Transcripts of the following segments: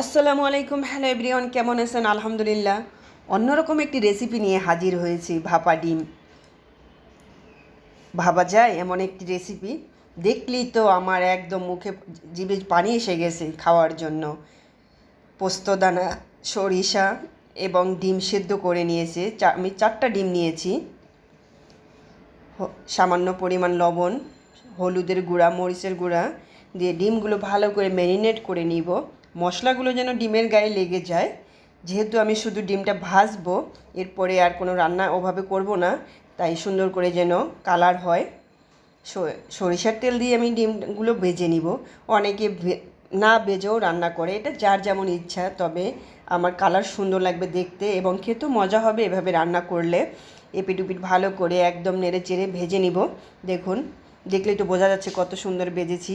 আসসালামু আলাইকুম, hello everyone, কেমন আছেন? আলহামদুলিল্লাহ। অন্যরকম একটি রেসিপি নিয়ে হাজির হয়েছি, ভাপা ডিম। ভাবা যায়, এমন একটি রেসিপি দেখলেই তো আমার একদম মুখে জিভে পানি এসে গেছে খাওয়ার জন্য। পোস্তদানা সরিষা এবং ডিম সেদ্ধ করে নিয়েছে। আমি চারটা ডিম নিয়েছি। সামান্য পরিমাণ লবণ, হলুদের গুঁড়া, মরিচের গুঁড়া দিয়ে ডিমগুলো ভালো করে ম্যারিনেট করে নিব। মশলাগুলো যেন ডিমের গায়ে লেগে যায়। যেহেতু আমি শুধু ডিমটা ভাজবো, এরপরে আর কোনো রান্না ওভাবে করব না, তাই সুন্দর করে যেন কালার হয়। সরিষার তেল দিয়ে আমি ডিমগুলো ভেজে নিব। অনেকে না ভেজেও রান্না করে, এটা যার যেমন ইচ্ছা, তবে আমার কালার সুন্দর লাগবে দেখতে এবং খেতেও মজা হবে এভাবে রান্না করলে। এপিট উপিট ভালো করে একদম নেড়ে চেড়ে ভেজে নিব। দেখুন, দেখলেই তো বোঝা যাচ্ছে কত সুন্দর ভেজেছি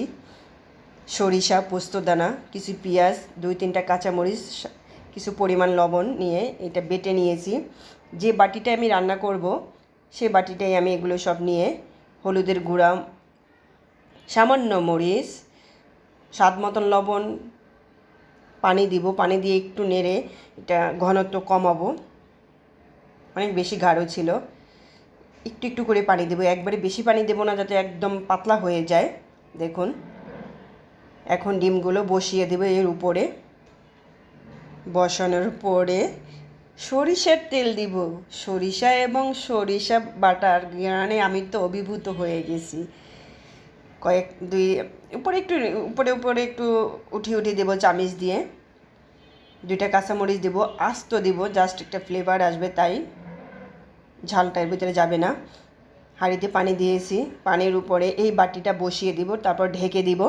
সরিষা পোস্তদানা কিছু পেঁয়াজ, দুই তিনটা কাঁচামরিচ কিছু পরিমাণ লবণ নিয়ে এটা বেটে নিয়েছি। যে বাটিটায় আমি রান্না করব, সে বাটিটাই আমি এগুলো সব নিয়ে হলুদের গুঁড়া, সামান্য মরিচ, স্বাদ মতন লবণ পানি দিব। পানি দিয়ে একটু নেড়ে এটা ঘনত্ব কমাবো। অনেক বেশি গাঢ় ছিল। একটু একটু করে পানি দেবো। একবারে বেশি পানি দেবো না যাতে একদম পাতলা হয়ে যায়। দেখুন। এখন ডিমগুলো বসিয়ে দেবো এর উপরে। বসানোর পরে সরিষার তেল দিব। সরিষা এবং সরিষা বাটার জ্ঞানে আমি তো অভিভূত হয়ে গেছি। কয়েক দুই, উপরে একটু, উপরে উপরে একটু উঠিয়ে উঠিয়ে দেবো চামিচ দিয়ে। দুইটা কাঁচামরিচ দেবো, আস্ত দিব জাস্ট একটা ফ্লেভার আসবে তাই। ঝালটা এর ভিতরে যাবে না। হাঁড়িতে পানি দিয়েছি, পানির উপরে এই বাটিটা বসিয়ে দিব, তারপর ঢেকে দিব।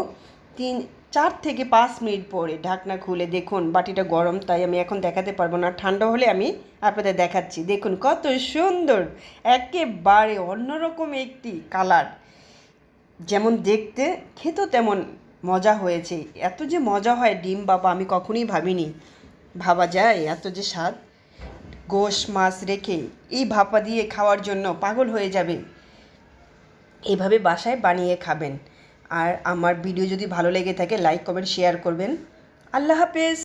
তিন, চার থেকে পাঁচ মিনিট পরে ঢাকনা খুলে দেখুন, বাটিটা গরম, তাই আমি এখন দেখাতে পারব না। ঠান্ডা হলে আমি আপনাদের দেখাচ্ছি। দেখুন কত সুন্দর, একেবারে অন্যরকম একটি কালার। যেমন দেখতে, খেতেও তেমন মজা হয়েছে। এত যে মজা হয় ডিম বাবা আমি কখনোই ভাবিনি। ভাবা যায় এত যে স্বাদ। গোশ মাছ রেখে এই ভাপা দিয়ে খাওয়ার জন্য পাগল হয়ে যাবে। এভাবে বাসায় বানিয়ে খাবেন। আর আমার ভিডিও যদি ভালো লেগে থাকে লাইক কমেন্ট শেয়ার করবেন। আল্লাহ হাফেজ।